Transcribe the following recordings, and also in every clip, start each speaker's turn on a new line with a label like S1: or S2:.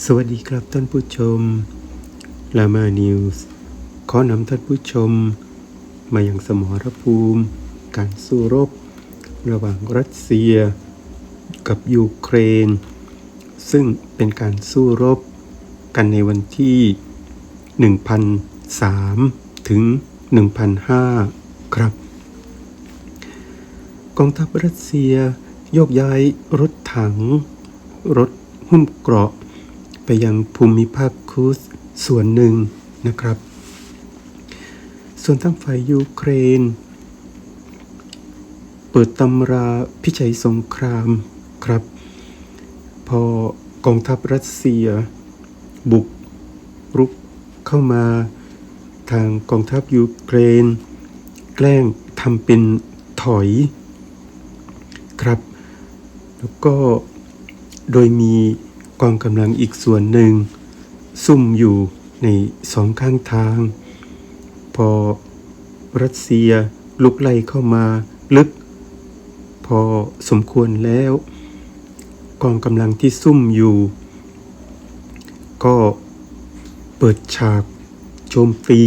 S1: สวัสดีครับท่านผู้ชมลามานิวส์ขอนำท่านผู้ชม มาอย่างสมรภูมิ การสู้รบ ระหว่างรัสเซีย กับยูเครน ซึ่งเป็นการสู้รบ กันในวันที่ 1,003 ถึง 1,005 ครับ กองทัพรัสเซียโยกย้ายรถถัง รถหุ้มเกราะ ไปยังภูมิภาคคูสส่วนหนึ่งนะครับ ส่วนทางฝ่ายยูเครน เปิดตำราพิชัยสงครามครับ พอกองทัพรัสเซีย บุกรุกเข้ามาทางกองทัพยูเครน แกล้งทำเป็นถอยครับ แล้วก็โดยมี กองกำลังอีกส่วนหนึ่ง ซุ่มอยู่ในสองข้างทาง พอรัสเซียลุกไล่เข้ามาลึก พอสมควรแล้ว กองกำลังที่ซุ่มอยู่ ก็เปิดฉากโจมตี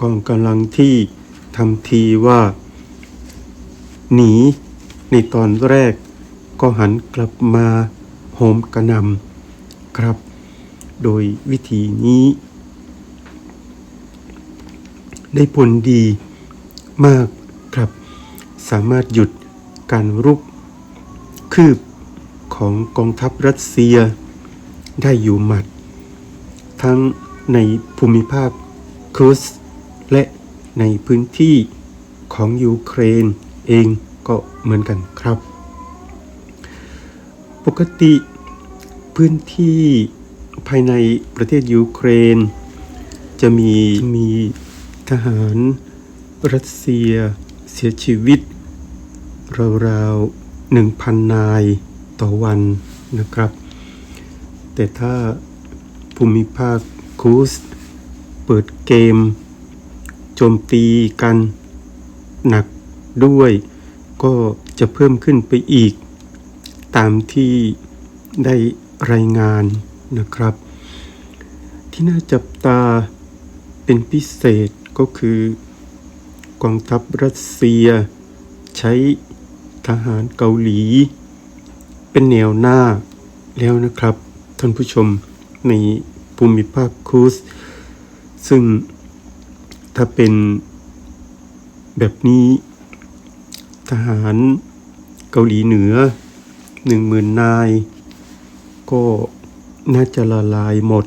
S1: กองกำลังที่ทำทีว่า หนีในตอนแรกก็หันกลับมา โหมกระนำครับ โดยวิธีนี้ ได้ผลดีมากครับ สามารถหยุดการรุก คืบของกองทัพรัสเซีย ได้อยู่หมัด ทั้งในภูมิภาคครุสและในพื้นที่ของยูเครนเองก็เหมือนกันครับ ปกติพื้นที่ภายในประเทศยูเครน จะมีมีทหารรัสเซียเสียชีวิต ราวๆหนึ่งพันนายต่อวันนะครับ แต่ถ้าภูมิภาคคูสเปิดเกม โจมตีกันหนักด้วย ก็จะเพิ่มขึ้นไปอีก ตามที่ได้รายงานนะครับ ที่น่าจับตาเป็นพิเศษก็คือกองทัพรัสเซีย ใช้ทหารเกาหลี เป็นแนวหน้าแล้วนะครับ ท่านผู้ชมในภูมิภาคคูสซึ่งถ้าเป็นแบบนี้ทหารเกาหลีเหนือ หนึ่งหมื่นนาย ก็น่าจะละลายหมด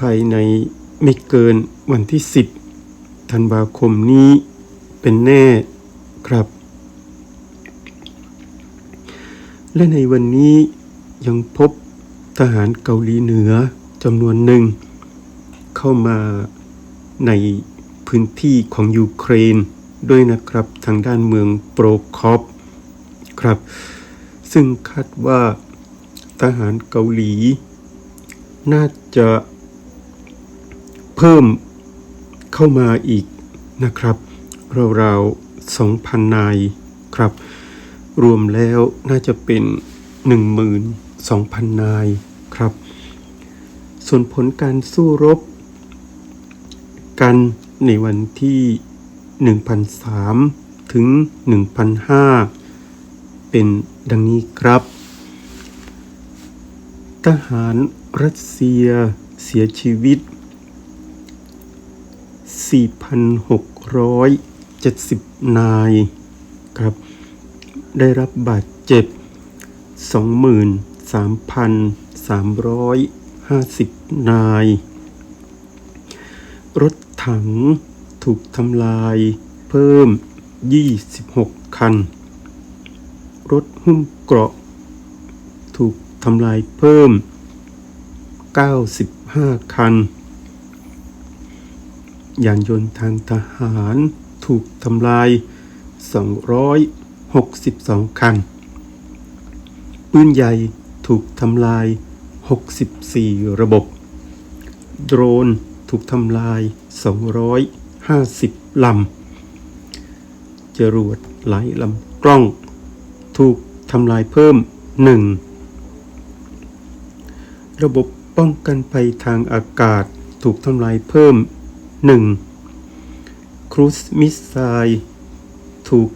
S1: ภายในไม่เกินวันที่ 10 ธันวาคมนี้เป็นแน่ครับ และในวันนี้ยังพบทหารเกาหลีเหนือจำนวนหนึ่ง เข้ามาในพื้นที่ของยูเครนด้วยนะครับทางด้านเมืองโปรคอปครับ ซึ่งคาดว่าทหารเกาหลี น่าจะเพิ่มเข้ามาอีกนะครับ ราวๆ 2,000 นายครับ รวมแล้วน่าจะเป็น 12,000 นายครับ ส่วนผลการสู้รบกันในวันที่ 1,003 ถึง 1,005 เป็น ดังนี้ครับ ทหารรัสเซียเสียชีวิต 4,670 นายครับ ได้รับบาดเจ็บ 23,350 นาย รถถังถูกทำลายเพิ่ม 26 คัน รถหุ้มเกราะ ถูกทำลายเพิ่ม 95 คัน ยานยนต์ทางทหารถูกทำลาย 262 คัน ปืนใหญ่ถูกทำลาย 64 ระบบ โดรนถูกทำลาย 250 ลำ จรวดหลายลำกล้อง ถูกทำลายเพิ่ม 1 ระบบป้องกันภัยทางอากาศถูกทำลายเพิ่ม 1. ครูซมิสไซล์ถูก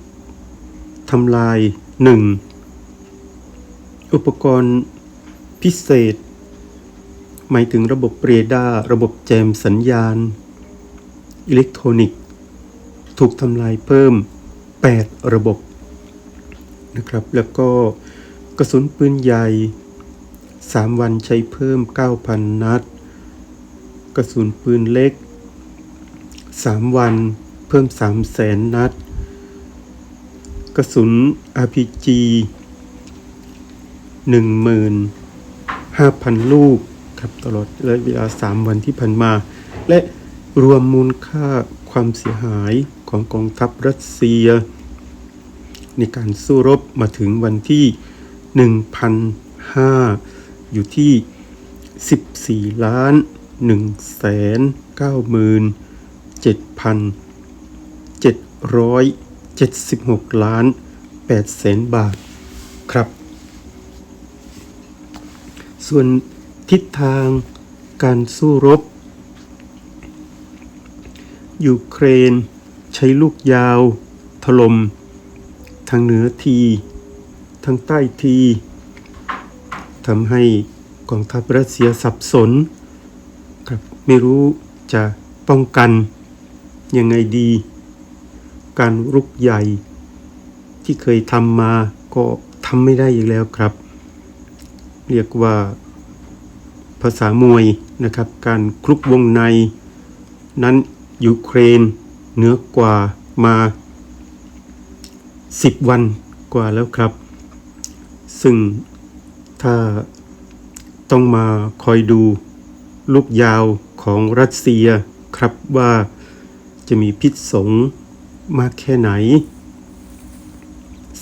S1: ทำลาย 1. อุปกรณ์พิเศษ หมายถึงระบบเรดาร์ระบบแจมสัญญาณ อิเล็กทรอนิกส์ ถูกทำลายเพิ่ม 8 ระบบ นะครับ แล้วก็กระสุนปืนใหญ่ 3 วันใช้เพิ่ม 9,000 นัด กระสุนปืนเล็ก 3 วันเพิ่ม 300,000 นัด กระสุน RPG 15,000 ลูกครับตลอดระยะเวลา 3 วันที่ผ่านมา และรวมมูลค่าความเสียหายของกองทัพรัสเซีย ในการสู้รบมาถึงวันที่ 1,005 อยู่ที่ 14 ล้าน1แสน9หมื่น7,776 ล้าน8แสนบาทครับ ส่วนทิศทางการสู้รบ ยูเครน ใช้ลูกยาว ถล่ม ทางเหนือทีทางใต้ทีทำให้กองทัพรัสเซียสับสนครับไม่รู้จะป้องกันยังไงดี การรุกใหญ่ที่เคยทำมาก็ทำไม่ได้อีกแล้วครับ เรียกว่าภาษามวยนะครับ การคลุกวงในนั้นยูเครนเหนือกว่ามา 10 วันกว่าแล้วครับ ซึ่งถ้าต้องมาคอยดูลูกยาวของรัสเซียครับว่าจะมีพิษสงมากแค่ไหน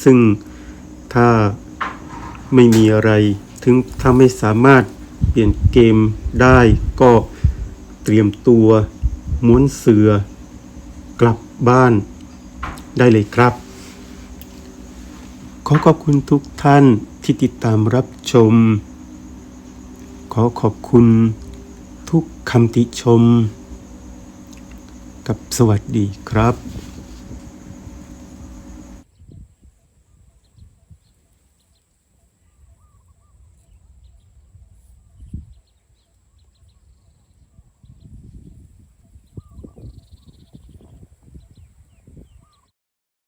S1: ซึ่งถ้าไม่มีอะไร ถึงถ้าไม่สามารถเปลี่ยนเกมได้ก็เตรียมตัวม้วนเสือกลับบ้านได้เลยครับ ขอขอบคุณทุกท่านที่ติดตามรับชม ขอขอบคุณทุกคำติชม กับสวัสดีครับ